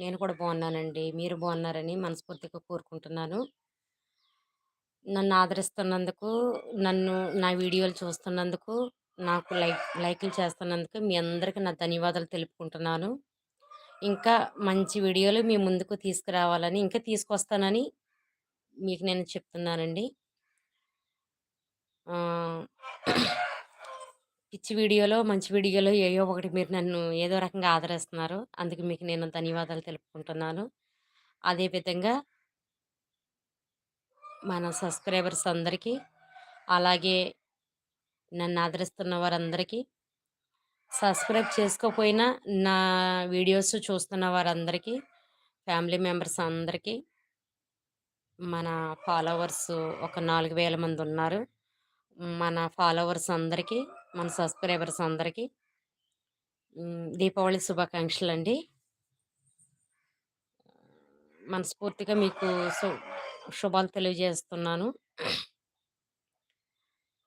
నేను కూడా బాగున్నానండి. మీరు బాగున్నారని మనస్ఫూర్తిగా కోరుకుంటున్నాను. నన్ను ఆదరిస్తున్నందుకు, నన్ను నా వీడియోలు చూస్తున్నందుకు, నాకు లైక్ లైకులు చేస్తున్నందుకు మీ అందరికీ నా ధన్యవాదాలు తెలుపుకుంటున్నాను. ఇంకా మంచి వీడియోలు మీ ముందుకు తీసుకురావాలని, ఇంకా తీసుకొస్తానని మీకు నేను చెప్తున్నానండి. పిచ్చి వీడియోలో, మంచి వీడియోలో ఏయో ఒకటి మీరు నన్ను ఏదో రకంగా ఆదరిస్తున్నారు. అందుకు మీకు నేను ధన్యవాదాలు తెలుపుకుంటున్నాను. అదే విధంగా మన సబ్స్క్రైబర్స్ అందరికీ, అలాగే నన్ను ఆదరిస్తున్న వారందరికీ, సబ్స్క్రైబ్ చేసుకోపోయినా నా వీడియోస్ చూస్తున్న వారందరికీ, ఫ్యామిలీ మెంబర్స్ అందరికీ, మన ఫాలోవర్స్ ఒక 4000 మంది ఉన్నారు. మన ఫాలోవర్స్ అందరికీ, మన సబ్స్క్రైబర్స్ అందరికీ దీపావళి శుభాకాంక్షలు అండి మనస్ఫూర్తిగా మీకు సు శుభాలు తెలియజేస్తున్నాను.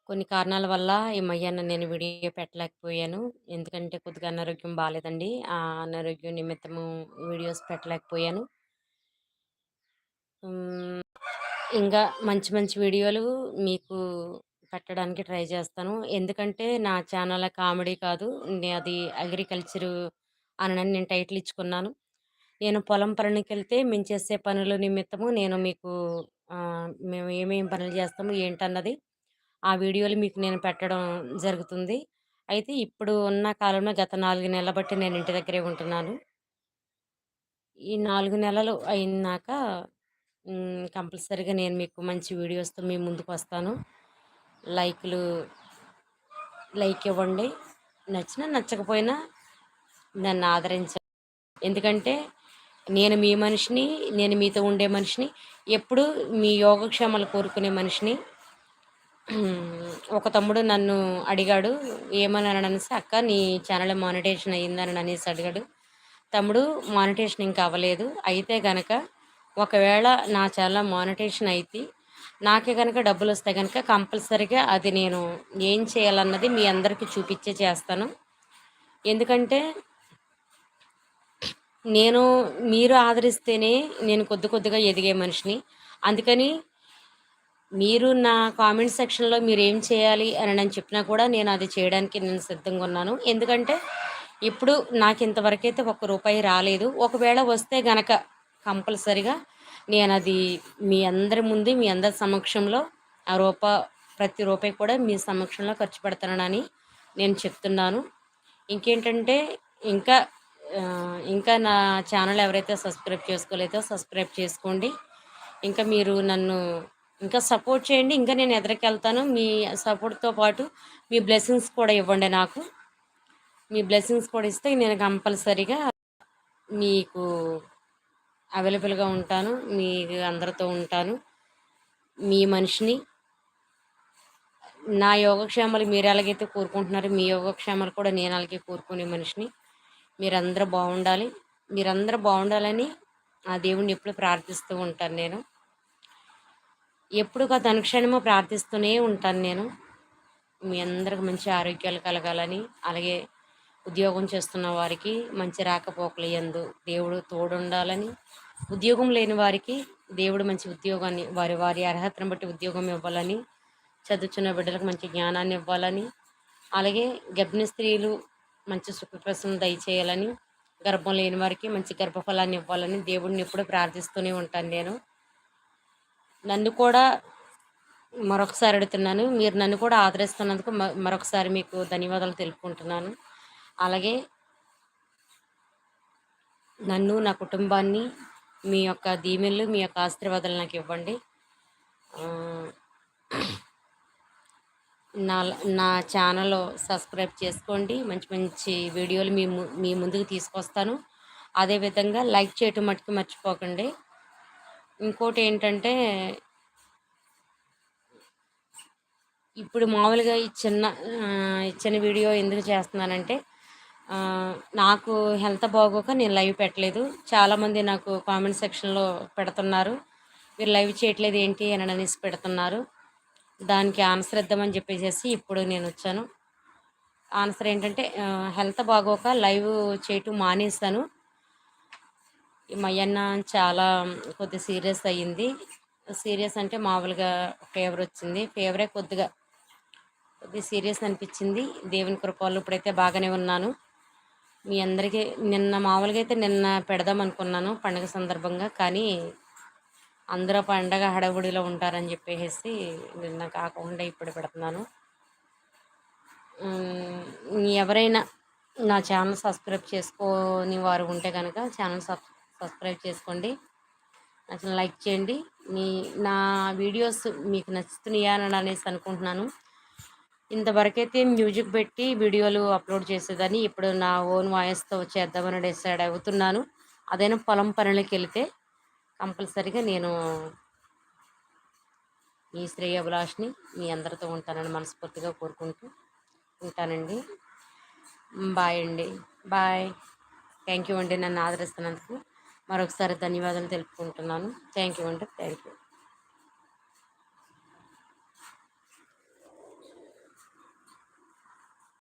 కొన్ని కారణాల వల్ల ఈ మధ్యాహ్నం నేను వీడియో పెట్టలేకపోయాను. ఎందుకంటే కొద్దిగా అనారోగ్యం బాగాలేదండి ఆ అనారోగ్యం నిమిత్తము వీడియోస్ పెట్టలేకపోయాను. ఇంకా మంచి మంచి వీడియోలు మీకు పెట్టడానికి ట్రై చేస్తాను. ఎందుకంటే నా ఛానల్ కామెడీ కాదు. అది అగ్రికల్చరు అనని నేను టైటిల్ ఇచ్చుకున్నాను. నేను పొలం పనులకెళ్తే మేము చేసే పనుల నిమిత్తము నేను మీకు మేము ఏమేమి పనులు చేస్తాము ఏంటన్నది ఆ వీడియోలు మీకు నేను పెట్టడం జరుగుతుంది. అయితే ఇప్పుడు ఉన్న కాలంలో గత నాలుగు నెలల బట్టి నేను ఇంటి దగ్గరే ఉంటున్నాను. ఈ నాలుగు నెలలు అయినాక కంపల్సరీగా నేను మీకు మంచి వీడియోస్‌తో మీ ముందుకు వస్తాను లైక్లు లైక్ ఇవ్వండి. నచ్చినా, నచ్చకపోయినా నన్ను ఆదరించండి. ఎందుకంటే నేను మీ మనిషిని, నేను మీతో ఉండే మనిషిని, ఎప్పుడు మీ యోగక్షేమాలు కోరుకునే మనిషిని. ఒక తమ్ముడు నన్ను అడిగాడు. ఏమని అనేసి "అక్క నీ ఛానల్ మానిటేషన్ అయిందని" అనేసి అడిగాడు. తమ్ముడు మానిటేషన్ ఇంకా అవ్వలేదు. అయితే గనక ఒకవేళ నా ఛానల్ మానిటేషన్ అయితే నాకే కనుక డబ్బులు వస్తే కనుక కంపల్సరీగా అది నేను ఏం చేయాలన్నది మీ అందరికీ చూపిచ్చే చేస్తాను. ఎందుకంటే నేను మీరు ఆదరిస్తేనే నేను కొద్ది కొద్దిగా ఎదిగే మనిషిని. అందుకని మీరు నా కామెంట్ సెక్షన్‌లో మీరేం చేయాలి అని నేను చెప్పినా కూడా నేను అది చేయడానికి నేను సిద్ధంగా ఉన్నాను. ఎందుకంటే ఇప్పుడు నాకు ఇంతవరకైతే ఒక్క రూపాయి రాలేదు. ఒకవేళ వస్తే గనక కంపల్సరిగా నేను అది మీ అందరి ముందు, మీ అందరి సమక్షంలో ఆ రూప ప్రతి రూపాయి కూడా మీ సమక్షంలో ఖర్చు పెడతానని నేను చెప్తున్నాను. ఇంకేంటంటే ఇంకా ఇంకా నా ఛానల్ ఎవరైతే సబ్స్క్రైబ్ చేసుకోలేదో సబ్స్క్రైబ్ చేసుకోండి. ఇంకా మీరు నన్ను ఇంకా సపోర్ట్ చేయండి. ఇంకా నేను ఎదరికెళ్తాను. మీ సపోర్ట్‌తో పాటు మీ బ్లెస్సింగ్స్ కూడా ఇవ్వండి నాకు. మీ బ్లెస్సింగ్స్ కూడా ఇస్తే నేను కంపల్సరీగా మీకు అవైలబుల్‌గా ఉంటాను. మీ అందరితో ఉంటాను. మీ మనిషిని. నా యోగక్షేమాలు మీరు ఎలాగైతే కోరుకుంటున్నారో మీ యోగక్షేమాలు కూడా నేను అలాగే కోరుకునే మనిషిని. మీరందరూ బాగుండాలి మీరందరూ బాగుండాలని ఆ దేవుణ్ణి ఎప్పుడు ప్రార్థిస్తూ ఉంటాను నేను. ఎప్పుడు ఒక అనుక్షణము ప్రార్థిస్తూనే ఉంటాను నేను. మీ అందరికి మంచి ఆరోగ్యాలు కలగాలని, అలాగే ఉద్యోగం చేస్తున్న వారికి మంచి రాకపోకలు ఎందు దేవుడు తోడుండాలని, ఉద్యోగం లేని వారికి దేవుడు మంచి ఉద్యోగాన్ని వారి వారి అర్హతను బట్టి ఉద్యోగం ఇవ్వాలని, చదువుతున్న బిడ్డలకు మంచి జ్ఞానాన్ని ఇవ్వాలని, అలాగే గర్భిణీ స్త్రీలు మంచి సుఖప్రసవం దయచేయాలని, గర్భం లేని వారికి మంచి గర్భఫలాన్ని ఇవ్వాలని దేవుడిని ఎప్పుడూ ప్రార్థిస్తూనే ఉంటాను నేను. నన్ను కూడా మరొకసారి అడుగుతున్నాను. మీరు నన్ను కూడా ఆదరిస్తున్నందుకు మ మరొకసారి మీకు ధన్యవాదాలు తెలుపుకుంటున్నాను. అలాగే నన్ను, నా కుటుంబాన్ని మీ యొక్క దీవెనలు, మీ యొక్క ఆశీర్వాదాలు నాకు ఇవ్వండి నా నా ఛానల్ సబ్స్క్రైబ్ చేసుకోండి. మంచి మంచి వీడియోలు మీ మీ ముందుకు తీసుకొస్తాను. అదే విధంగా లైక్ చేయటం మట్టుకు మర్చిపోకండి. ఇంకోటి ఏంటంటే ఇప్పుడు మామూలుగా ఈ చిన్న ఇచ్చిన చిన్న వీడియో ఎందుకు చేస్తున్నానంటే నాకు హెల్త్ బాగోక నేను లైవ్ పెట్టలేదు. చాలామంది నాకు కామెంట్ సెక్షన్‌లో పెడుతున్నారు. మీరు లైవ్ చేయట్లేదు ఏంటి అని అనేసి పెడుతున్నారు. దానికి ఆన్సర్ ఇద్దామని చెప్పేసేసి ఇప్పుడు నేను వచ్చాను ఆన్సర్ ఏంటంటే హెల్త్ బాగోక లైవ్ చేయటం మానేశాను. మయన్న చాలా కొద్ది సీరియస్ అయ్యింది సీరియస్ అంటే మామూలుగా ఫీవర్ వచ్చింది ఫీవరే కొద్దిగా కొద్ది సీరియస్ అనిపించింది దేవుని కృపల్లో ఇప్పుడైతే బాగానే ఉన్నాను మీ అందరికీ నిన్న మామూలుగా అయితే నిన్న పెడదాం అనుకున్నాను పండగ సందర్భంగా కానీ అందరూ పండగ హడవుడిలో ఉంటారని చెప్పేసి నిన్న కాకుండా ఇప్పుడు పెడుతున్నాను. ఎవరైనా నా ఛానల్ సబ్స్క్రైబ్ చేసుకోని వారు ఉంటే కనుక ఛానల్ సబ్ సబ్స్క్రైబ్ చేసుకోండి. అసలు లైక్ చేయండి. మీ నా వీడియోస్ మీకు నచ్చుతున్నాయా అని అనేసి అనుకుంటున్నాను. ఇంతవరకైతే మ్యూజిక్ పెట్టి వీడియోలు అప్లోడ్ చేసేదని ఇప్పుడు నా ఓన్ వాయిస్తో చేద్దామని డిసైడ్ అవుతున్నాను. అదైనా పొలం పనులకి వెళితే కంపల్సరీగా నేను మీ శ్రేయ అభిలాష్ని మీ అందరితో ఉంటానని మనస్ఫూర్తిగా కోరుకుంటూ ఉంటానండి. బాయ్ అండి. బాయ్. థ్యాంక్ యూ అండి నన్ను ఆదరిస్తున్నందుకు. మరొకసారి ధన్యవాదాలు తెలుపుకుంటున్నాను. థ్యాంక్ యూ అండి. Thank you.